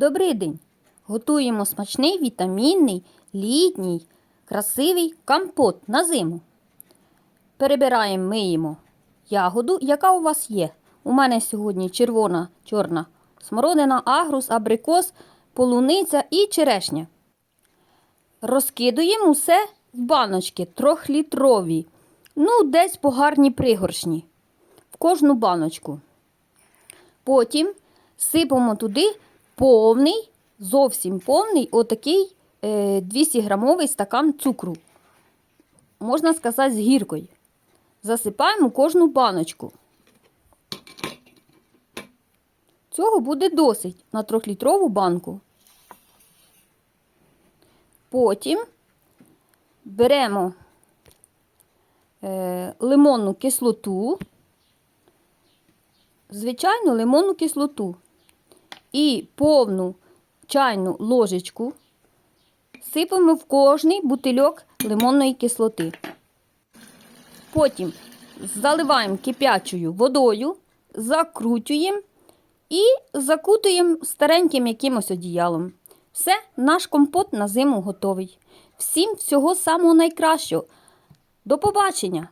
Добрий день! Готуємо смачний вітамінний, літній, красивий компот на зиму. Перебираємо, миємо ягоду, яка у вас є. У мене сьогодні червона, чорна смородина, агрус, абрикос, полуниця і черешня. Розкидуємо усе в баночки трьохлітрові, ну, десь по гарній пригоршні, в кожну баночку. Потім сипемо туди повний, зовсім повний, отакий е, 200 грамовий стакан цукру. Можна сказати, з гіркою. Засипаємо кожну баночку. Цього буде досить на трьохлітрову банку. Потім беремо е, лимонну кислоту, звичайну лимонну кислоту і повну чайну ложечку сипемо в кожний бутильок лимонної кислоти. Потім заливаємо кип'ячою водою, закручуємо і закутуємо стареньким якимось одіялом. Все, наш компот на зиму готовий. Всім всього самого найкращого. До побачення!